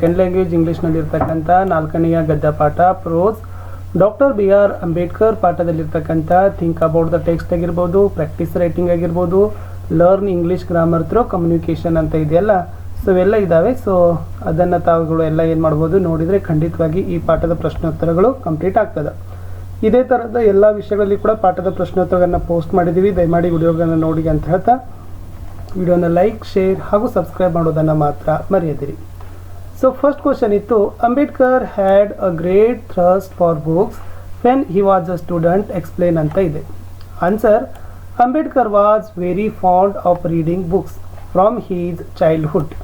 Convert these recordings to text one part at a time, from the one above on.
Second language ಇಂಗ್ಲೀಷ್ನಲ್ಲಿರ್ತಕ್ಕಂಥ ನಾಲ್ಕನೆಯ ಗದ್ಯ ಪಾಠ prose doctor B R Ambedkar ಪಾಠದಲ್ಲಿರ್ತಕ್ಕಂಥ think about the text ಆಗಿರ್ಬೋದು ಪ್ರಾಕ್ಟೀಸ್ ರೈಟಿಂಗ್ ಆಗಿರ್ಬೋದು learn English grammar through communication ಅಂತ ಇದೆಯಲ್ಲ? ಸೊ ಇವೆಲ್ಲ ಇದ್ದಾವೆ ಸೊ ಅದನ್ನು ತಾವುಗಳು ಎಲ್ಲ ಏನು ಮಾಡ್ಬೋದು, ನೋಡಿದರೆ ಖಂಡಿತವಾಗಿ ಈ ಪಾಠದ ಪ್ರಶ್ನೋತ್ತರಗಳು ಕಂಪ್ಲೀಟ್ ಆಗ್ತದೆ. ಇದೇ ಥರದ ಎಲ್ಲ ವಿಷಯಗಳಲ್ಲಿ ಕೂಡ ಪಾಠದ ಪ್ರಶ್ನೋತ್ತರಗಳನ್ನು ಪೋಸ್ಟ್ ಮಾಡಿದ್ದೀವಿ ದಯಮಾಡಿ ವಿಡಿಯೋಗಳನ್ನು ನೋಡಿ ಅಂತ ಹೇಳ್ತಾ, ವಿಡಿಯೋನ ಲೈಕ್ ಶೇರ್ ಹಾಗೂ ಸಬ್ಸ್ಕ್ರೈಬ್ ಮಾಡೋದನ್ನು ಮಾತ್ರ ಮರೆಯದಿರಿ. So first question is to Ambedkar had a great thirst for books when he was a student explain anta. Answer Ambedkar was very fond of reading books from his childhood.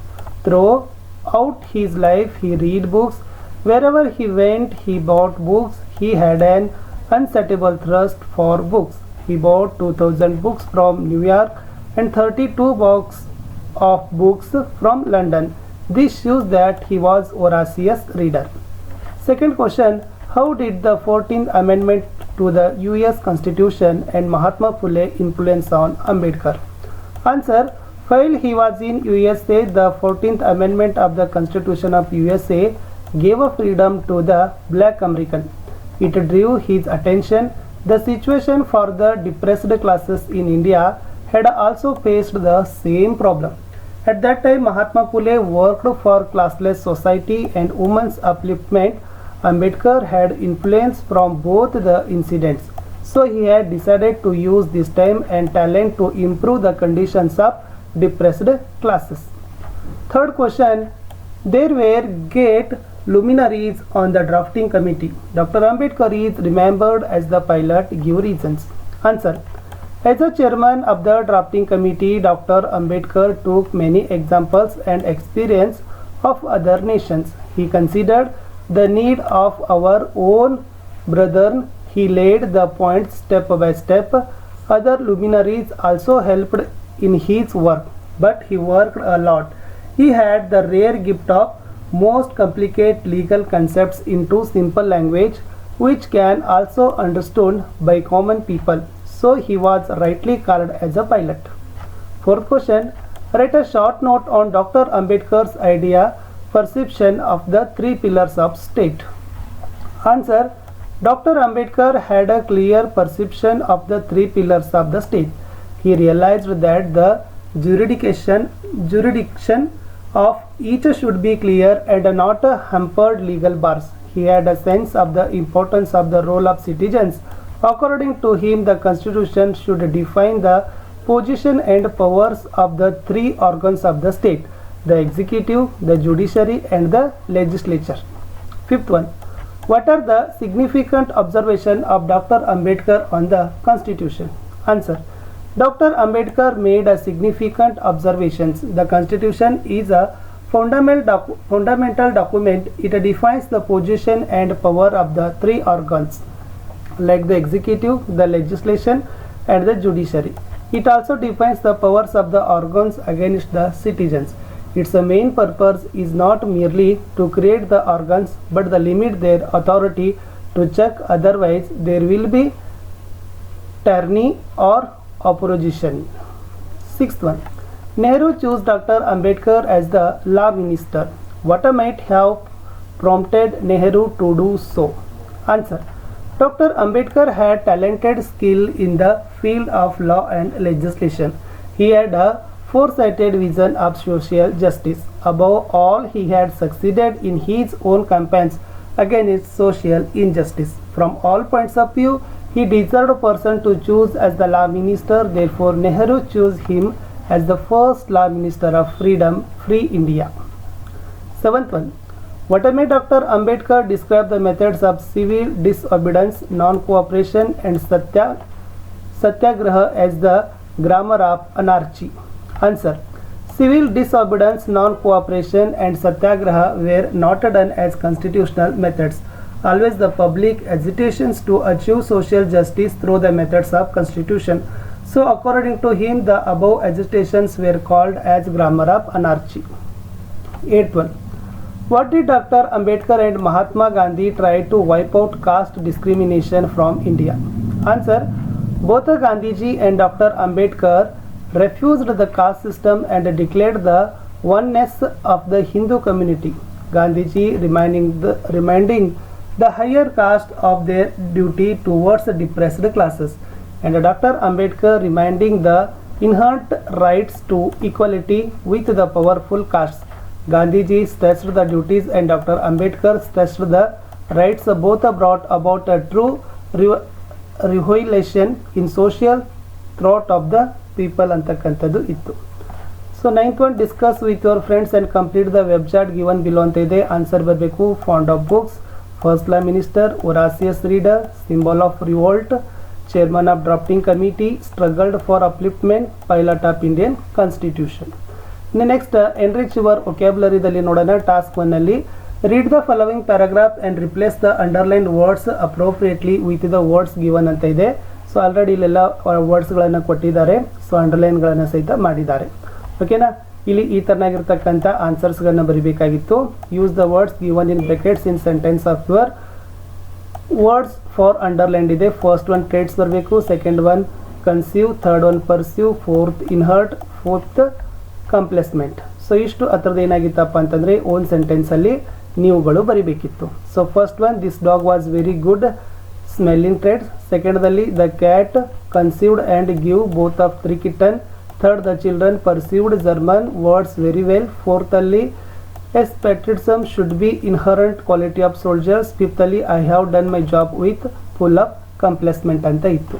Throughout his life he read books. Wherever he went he bought books. He had an insatiable thirst for books. He bought 2000 books from New York and 32 books of books from London this shows that he was voracious reader second question how did the 14th amendment to the us constitution and mahatma phule influence on ambedkar answer while he was in usa the 14th amendment of the constitution of usa gave a freedom to the black American. It drew his attention. The situation for the depressed classes in India had also faced the same problem. At that time, Mahatma Phule worked for classless society and women's upliftment. Ambedkar had influence from both the incidents. So he had decided to use this time and talent to improve the conditions of depressed classes. Third question there were great luminaries on the drafting committee. Dr. Ambedkar is remembered as the pilot. Give reasons. Answer. As a chairman of the drafting committee, Dr. Ambedkar took many examples and experience of other nations. He considered the need of our own brethren. He laid the points step by step. Other luminaries also helped in his work, but he worked a lot. He had the rare gift of most complicate legal concepts into simple language which can also understood by common people so he was rightly called as a pilot fourth question write a short note on dr ambedkar's idea perception of the three pillars of state answer dr ambedkar had a clear perception of the three pillars of the state he realized that the jurisdiction jurisdiction of each should be clear and not hampered legal bars. He had a sense of the importance of the role of citizens. According to him, the constitution should define the position and powers of the three organs of the state the executive, the judiciary, and the legislature. Fifth one What are the significant observations of Dr. Ambedkar on the constitution? Answer Dr. Ambedkar made a significant observations. The Constitution is a fundamental, docu- fundamental document. It defines the position and power of the three organs, like the executive, the legislation, and the judiciary. It also defines the powers of the organs against the citizens. Its main purpose is not merely to create the organs, but to limit their authority to check. Otherwise, there will be tyranny or opposition. Sixth one. Nehru chose Dr. Ambedkar as the law minister. What might have prompted Nehru to do so? Answer. Dr. Ambedkar had talented skill in the field of law and legislation. He had a foresighted vision of social justice. Above all, he had succeeded in his own campaigns against social injustice. From all points of view, he deserved a person to choose as the law minister. Therefore, Nehru chose him as the first law minister of freedom, free India. Seventh one. What Dr. Ambedkar describe the methods of civil disobedience, non-cooperation, and satya, satyagraha as the grammar of anarchy? Answer. Civil disobedience, non-cooperation, and satyagraha were not done as constitutional methods. Always the public agitations to achieve social justice through the methods of constitution. So according to him, the above agitations were called as grammar of anarchy. Eighth one. What did Dr. Ambedkar and Mahatma Gandhi try to wipe out caste discrimination from India? Answer Both Gandhiji and Dr. Ambedkar refused the caste system and declared the oneness of the Hindu community. Gandhiji reminding the, reminding the higher caste of their duty towards the depressed classes and Dr. Ambedkar reminding the inherent rights to equality with the powerful castes. Gandhiji stressed the duties and Dr. Ambedkar stressed the rights both brought about a true revolution in social thought of the people ಅಂತಕ್ಕಂಥದ್ದು ಇತ್ತು so ninth one discuss with your friends and complete the web given below ಅಂತ ಇದೆ answer ಬರಬೇಕು. Fond of books first law minister voracious reader symbol of revolt chairman of drafting committee struggled for upliftment pilot of Indian constitution ಇನ್ನು next enrich your ಒಕ್ಯಾಬುಲರಿದಲ್ಲಿ ನೋಡೋಣ task ಒನ್ನಲ್ಲಿ read the following paragraph and replace the underline words appropriately with the words given ಅಂತ ಇದೆ. So already ಇಲ್ಲೆಲ್ಲ ವರ್ಡ್ಸ್ಗಳನ್ನು ಕೊಟ್ಟಿದ್ದಾರೆ. So ಅಂಡರ್ಲೈನ್ಗಳನ್ನು ಸಹಿತ ಮಾಡಿದ್ದಾರೆ. ಓಕೆನಾ ಇಲ್ಲಿ ಈ ಥರನಾಗಿರ್ತಕ್ಕಂಥ ಆನ್ಸರ್ಸ್ಗಳನ್ನು ಬರೀಬೇಕಾಗಿತ್ತು. Use the words given in brackets in sentence of your words for underline ಇದೆ. ಫಸ್ಟ್ ಒನ್ ಟ್ರೇಡ್ಸ್ ಬರಬೇಕು. Second one conceive third one pursue fourth inherent fourth complacement so ಇಷ್ಟು ಹತ್ರದ ಏನಾಗಿತ್ತಪ್ಪ ಅಂತಂದರೆ ಓನ್ ಸೆಂಟೆನ್ಸಲ್ಲಿ ನೀವುಗಳು ಬರಿಬೇಕಿತ್ತು. So first one this dog was very good smelling trade ಸೆಕೆಂಡ್ದಲ್ಲಿ the cat conceived and give both of three kitten third the children perceived German words very well ಫೋರ್ತಲ್ಲಿ as some should be inherent quality of soldiers ಫಿಫ್ತಲ್ಲಿ I have done my job with full up complacement ಅಂತ ಇತ್ತು.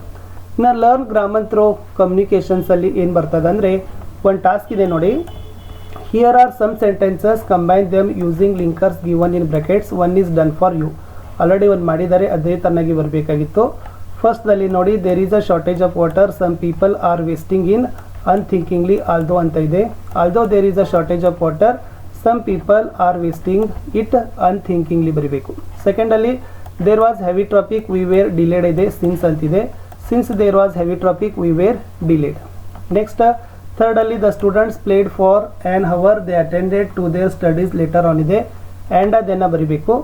ಇನ್ನು learn ಗ್ರಾಮನ್ throw ಕಮ್ಯುನಿಕೇಷನ್ಸಲ್ಲಿ ಏನು ಬರ್ತದೆ ಅಂದರೆ ಒಂದು task ಇದೆ ನೋಡಿ. Here are some sentences combine them using linkers given in brackets one is done for you already ಒಂದು ಮಾಡಿದ್ದಾರೆ, ಅದೇ ತನ್ನಾಗಿ ಬರಬೇಕಾಗಿತ್ತು. ಫಸ್ಟ್ನಲ್ಲಿ ನೋಡಿ there is a shortage of water some people are wasting in unthinkingly although ಅಂತ ಇದೆ. Although there is a shortage of water some people are wasting it unthinkingly ಬರೀಬೇಕು. ಸೆಕೆಂಡಲ್ಲಿ there was heavy traffic we were delayed ಇದೆ since ಅಂತಿದೆ since there was heavy traffic we were delayed next ಥರ್ಡಲ್ಲಿ the students played for an hour they attended to their studies later on ಇದೆ. And ಅದನ್ನು ಬರಿಬೇಕು.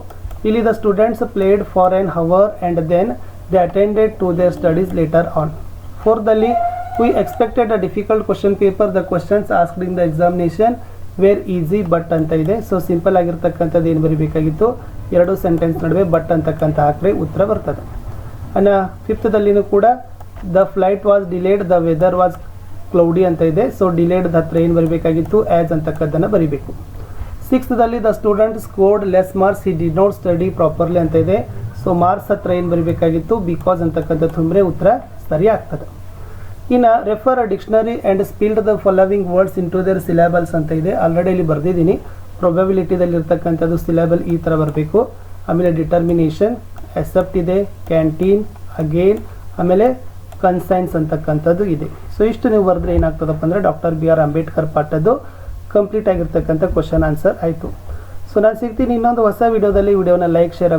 ಇಲ್ಲಿ the students played for an hour and then they attended to their studies later on ಫೋರ್ದಲ್ಲಿ we expected a difficult question paper the questions asked in the examination were easy but ಅಂತ ಇದೆ. So simple ಆಗಿರ್ತಕ್ಕಂಥದ್ದು ಏನು ಬರೀಬೇಕಾಗಿತ್ತು? ಎರಡು sentence ನಡುವೆ but ಅಂತಕ್ಕಂಥ ಹಾಕಿದ್ರೆ ಉತ್ತರ ಬರ್ತದೆ. ಅನ್ನ ಫಿಫ್ತ್ದಲ್ಲಿನೂ ಕೂಡ the flight was delayed the weather was cloudy ಅಂತ ಇದೆ. ಸೊ ಡಿಲೇಡ್ ಹತ್ರ ಏನು ಬರಬೇಕಾಗಿತ್ತು? ಆ್ಯಸ್ ಅಂತಕ್ಕದ್ದನ್ನು ಬರಿಬೇಕು. ಸಿಕ್ಸ್ತ್ದಲ್ಲಿ the student scored less marks he did not study properly ಅಂತ ಇದೆ. ಸೊ ಮಾರ್ಕ್ಸ್ ಹತ್ರ ಏನು ಬರಬೇಕಾಗಿತ್ತು? ಬಿಕಾಸ್ ಅಂತಕ್ಕಂಥ ತುಂಬ್ರೆ ಉತ್ತರ ಸರಿ ಆಗ್ತದೆ. ಇನ್ನು refer dictionary and split the following words into their syllables ಅಂತ ಇದೆ. ಆಲ್ರೆಡಿ ಇಲ್ಲಿ ಬರೆದಿದ್ದೀನಿ. ಪ್ರೊಬಬಿಲಿಟಿದಲ್ಲಿ ಇರ್ತಕ್ಕಂಥದ್ದು ಸಿಲೆಬಲ್ ಈ ಥರ ಬರಬೇಕು. ಆಮೇಲೆ ಡಿಟರ್ಮಿನೇಷನ್ ಎಸೆಪ್ಟ್ ಇದೆ. ಕ್ಯಾಂಟೀನ್ ಅಗೇನ್ ಆಮೇಲೆ ಕನ್ಸೈನ್ಸ್ ಅಂತಕ್ಕಂಥದ್ದು ಇದೆ. ಸೊ ಇಷ್ಟು ನೀವು ಬರೆದ್ರೆ ಏನಾಗ್ತದಪ್ಪ ಅಂದರೆ ಡಾಕ್ಟರ್ ಬಿ ಆರ್ ಅಂಬೇಡ್ಕರ್ ಪಾಠದ್ದು ಕಂಪ್ಲೀಟ್ ಆಗಿರ್ತಕ್ಕಂಥ ಕ್ವಶನ್ ಆನ್ಸರ್ ಆಯಿತು. ಸೊ ನಾನು ಸಿಗ್ತೀನಿ ಇನ್ನೊಂದು ಹೊಸ ವಿಡಿಯೋದಲ್ಲಿ ವಿಡಿಯೋನ ಲೈಕ್ ಶೇರ್